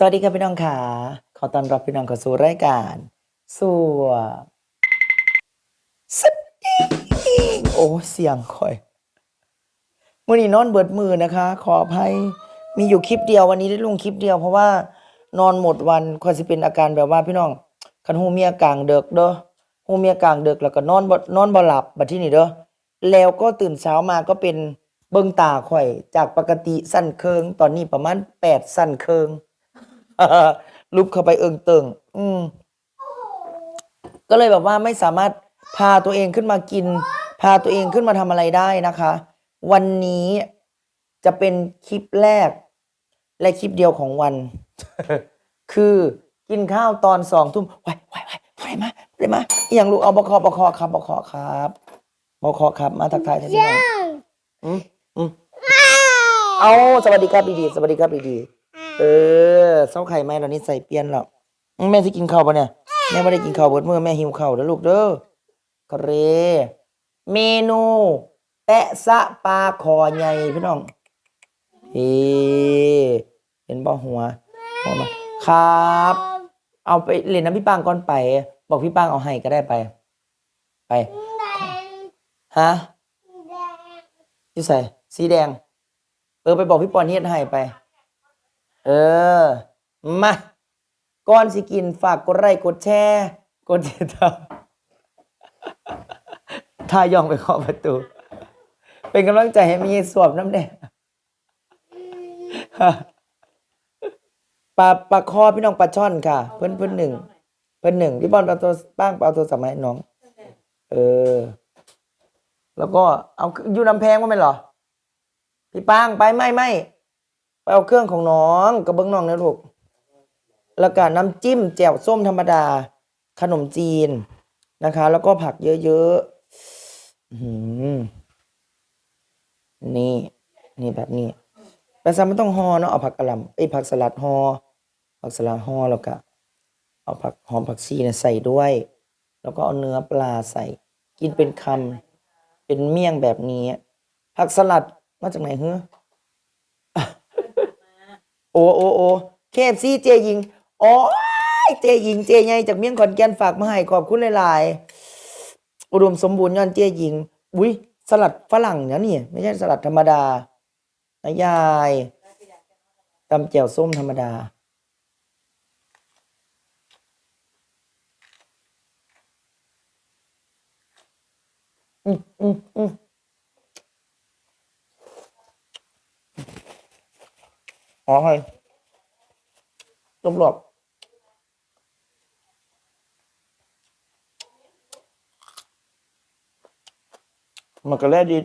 สวัสดีครับพี่น้องค่ะ ขอต้อนรับพี่น้องเข้าสู่รายการสู่สตีโอ้เสียงคอยมื่อนี้นอนเบิดมือนะคะ ขออภัยมีอยู่คลิปเดียววันนี้ได้ลงคลิปเดียวเพราะว่านอนหมดวันคอยสิเป็นอาการแบบว่าพี่น้องคันหูเมียกลางเดึกเด้อหูเมียกลางเดึกแล้วก็นอนบ่นอนบ่หลับบัดที่นี่เด้อแล้วก็ตื่นเช้ามาก็เป็นเบิ่งตาข่อย จากปกติสั้นเคิง ตอนนี้ประมาณแปดสั้นเคิง ลุกเข้าไปเอิงเติงอืมก็เลยแบบว่าไม่สามารถพาตัวเองขึ้นมากิน พาตัวเองขึ้นมาทำอะไรได้นะคะ วันนี้จะเป็นคลิปแรก และคลิปเดียวของวัน คือกินข้าวตอนสองทุ่มไหวไหวไหวไหวมาไหวมาอหย่างลูกเอาบคบคครับบคครับบคครับ มาทักทายท่านพี่น้องอืมอืมเอาสวัสดีครับดีๆสวัสดีครับดีๆ เออเส้าไข่ไหมเรานี่ใส่เปลี่ยนหรอกอืมแม่ที่กินข้าวปะเนี่ย แม่ไม่ได้กินข้าวเบิดมื้อแม่หิวข้าวแล้วลูกเด้อเครเมนู แปะซะปลาคอใหญ่พี่น้องเฮ้เห็นบ่หัวหัวมาครับ เอาไปเล่นน้ำพี่ปางก่อนไป บอกพี่ปางเอาให้ก็ได้ไป ไปฮะอยู่ใส่สีแดง เออไปบอกพี่ปอนเฮ็ดให้ไป เออ มาก่อนสิกินฝากกดไลค์กดแชร์กดติดตามทายองไปเคาะประตู เป็นกำลังใจให้มีสวบน้ำแดงปลาปลาคอพี่น้องปลาช่อนค่ะ เพิ่อนเพิ่อนหนึ่งเพิ่อนหนึ่งพี่บอลเอาตัวป้างเอาตัวสมัยน้อง เออ แล้วก็เอาอยู่น้ำแพงว่าไม่หรอ พี่ป้างไปไม่ไม่ ไปเอาเครื่องของน้องกระเบื้องน้องนะลูกแล้วก็น้ำจิ้มแจ่วส้มธรรมดา ขนมจีนนะคะ แล้วก็ผักเยอะๆนี่ นี่แบบนี้แต่ซ้ำไม่ต้องห่อเนาะเอาผักกะหล่ำเอ้ผักสลัดห่อผักสลัดห่อแล้วก็เอาผักหอมผักชีเนี่ยใส่ด้วย แล้วก็เอาเนื้อปลาใส่ กินเป็นคำเป็นเมี่ยงแบบนี้ ผักสลัดมาจากไหนเฮ้อ โอ้โอ้โอ้เคฟซีเจยิงโอ้ยเจยิงเจใหญ่จากเมียงขอนแก่นฝากมาให้ขอบคุณหลายๆอุดมสมบูรณ์ย้อนเจยิงอุ้ยสลัดฝรั่งนะนี่ไม่ใช่สลัดธรรมดานะยายตำแจ่วส้มธรรมดาอืมอืมอืม อ๋อให้รวบรวบมันก็แล่ดี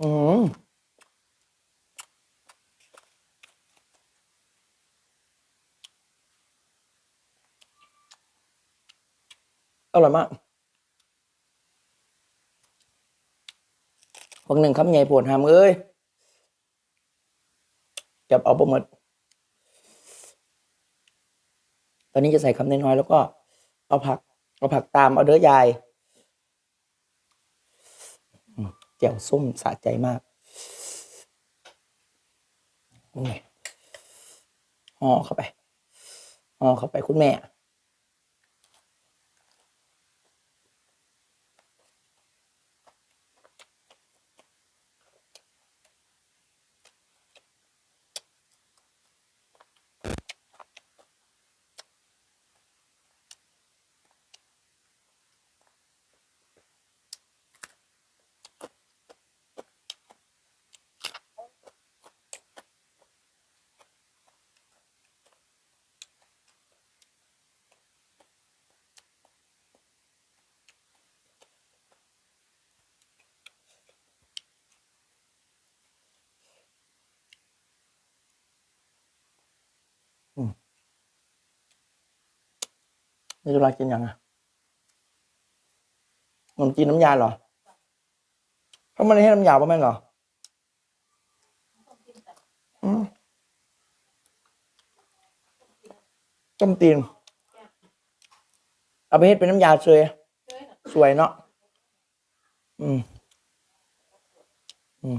อืม อร่อยมากพวกหนึ่งคำใหญ่ปวดหามเอ้ยจับเอาประหมดตอนนี้จะใส่คำน้อยๆแล้วก็ เอาผัก เอาผักตามเอาเด้อยายอืมแจ่วส้มสะใจมากโอ้ยห่อเข้าไปห่อเข้าไปคุณแม่ นี่จะรากินยังอะขนมจีนน้ำยาเหรอเขาไม่ได้ให้น้ำยาป่ะแม่เหรออืมต้มตีน เอาไปเฮ็ดเป็นน้ำยาเชยสวยเนาะ อืม อืม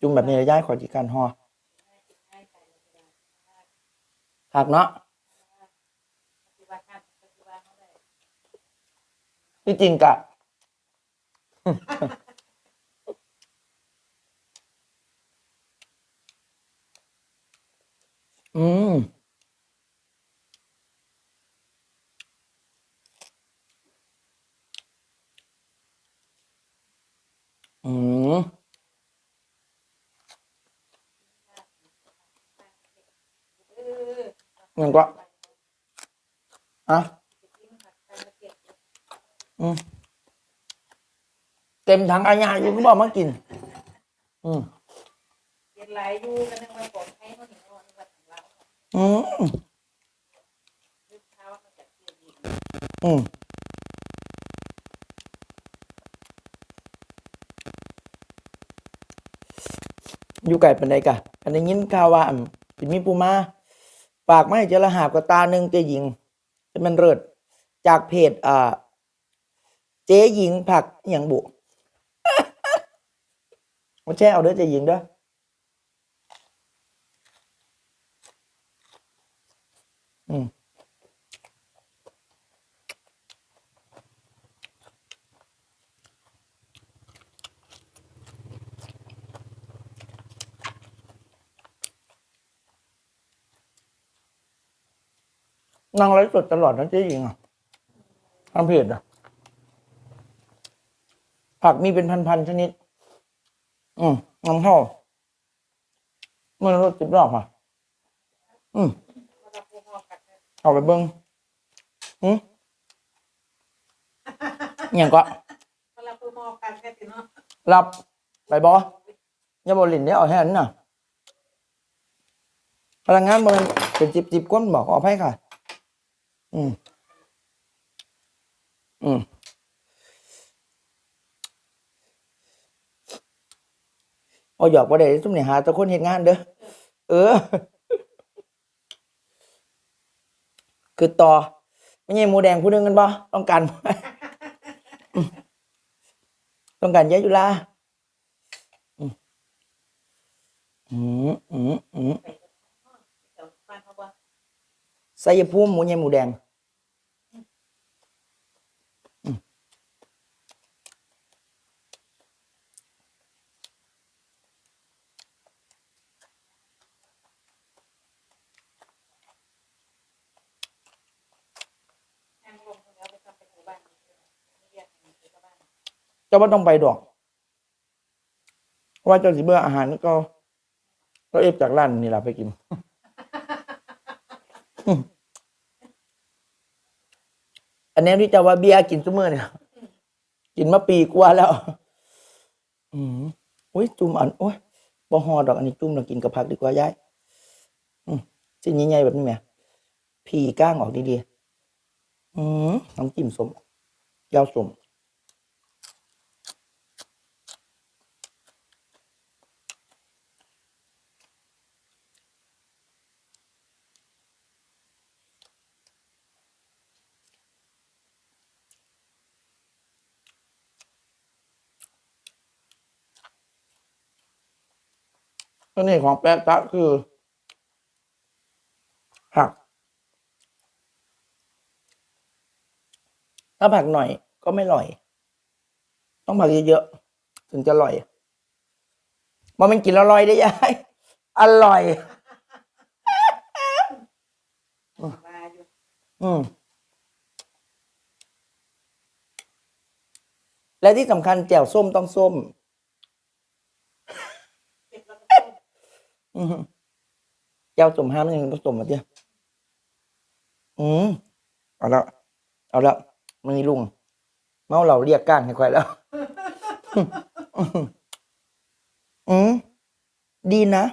จุ่มแบบนี้ยย้ายขอจีการห่อผักเนาะ ที่จริงกะอืม อืม งั้นก็อะ อืมเต็มถังอาญาอยู่ก็บอกมากิน อืมเย็นไหลอยู่กันนึงมาบอกให้เขาเห็นว่าวันวันของเราอืมลูกเช้ามาจากเที่ยวดีอืมอยู่ไก่เป็นไดกะอันนี้ยินข่าวว่าอั่นสิมีปูมาฝากมาให้เจรหาบกับตาหนึ่งเจหญิงจะมันเลิศจากเพจอ่า เจ๊หญิงผักอย่างบุมาแช่เอาเด้อเจ๊หญิงเด้ออืมนั่งไลฟ์สดตลอดนะเจ๊หญิงอะทางเพจอะ ผักมีเป็นพันๆชนิด อืมน้ำเข้ามันรสจิบดอกอะ อืมเอกัดเนี่ยเอาไปเบิ้งอืมอย่างก็เวลาปูหอกัดแค่ติเนาะรับไปบอยาบอลินได้เอาแค่นั้นน่ะพลังงานมันเป็นจิบจิบก้นบอกขออภัยค่ะ อืม อืม เอาหยอกว่าได้ซุ่มเนี่ยหาแตะคนเห็นงานเด้อเออ คือต่อไม่ใช่หมูแดงผู้หนึงกันบ่ต้องการอืมต้องการยะยุลาอืมอืมอืมอืมเดี๋ยวบ้านเขาบอกไสยภูมิหมูใหญ่หมูแดง แองลงแล้วไปทำเป็นหมู่บ้านไม่เรียกหมู่บ้าน เจ้าว่าต้องไปดอกเพราะว่าเจ้าสิเบื่ออาหารก็ ก็เอฟจากร้านนี่แหละไปกินอันนี้ที่เจะว่าเบียร์กินซุมื้อเนี่ยกินมาปีกว่าแล้ว อืมโอ้ยจุ่มอันโอ้ยบ่ฮอดอกอันนี้จุ่มเรากินกับผักดีกว่ายายอืมชิ้นใหญ่ๆแบบนี้แหมผีก้างออกดีๆอืมน้ำจิ้มสมยาวสม เสน่ห์ของแป๊ะตะคือผัก ถ้าผักหน่อยก็ไม่อร่อย ต้องผักเยอะๆถึงจะอร่อยมันเป็นกินอร่อยได้ยายอร่อยอืมและที่สำคัญแจ่วส้มต้องส้ม เก็บแล้วก็ต้ม อืมแจ่วส้มห้ามยังต้องส้มมาเดียวอืมเอาละเอาละมันนี่ลุง เมาเราเรียกก้างให้ค่อยแล้ว อืมดีนะ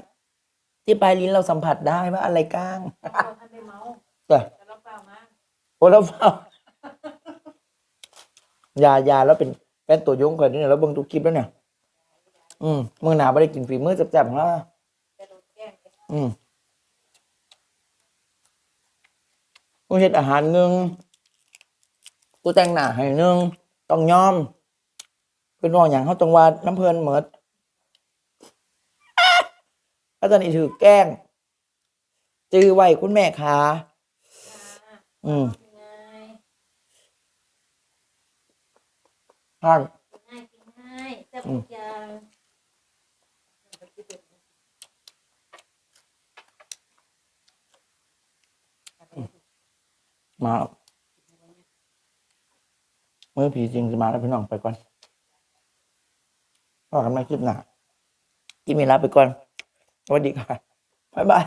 ที่ปลายลิ้นเราสัมผัสได้ว่าอะไรก้างเราท่านได้เมาแต่แต่เราเปล่ามาโอ้แล้วเปล่ายายาแล้วเป็นแฟนตัวยงก่อนนี่เนี่ยแล้วเบิ่งทุกคลิปแล้วเนี่ย อืมมือหนาไม่ได้กินฝีมือแซ่บๆของเรา จะโดนแกล้ง อืมกูเฮ็ดอาหารหนึ่งกูแต่งหน้าให้หนึ่งต้องยอมเพิ่นว่าอย่างเขาต้องว่าน้ำเพลินเหมิดถ้าตอนนี้ถือแกล้ง จื้อไว้คุณแม่ขาอืมง่ายท่านง่ายกินง่ายแซ่บทุกอย่าง มาเมื่อผีจริงจะมาแล้วพี่น้องไปก่อนพอกันไม่คลิปหน้ากินเวลาไปก่อนสวัสดีค่ะบ๊ายบาย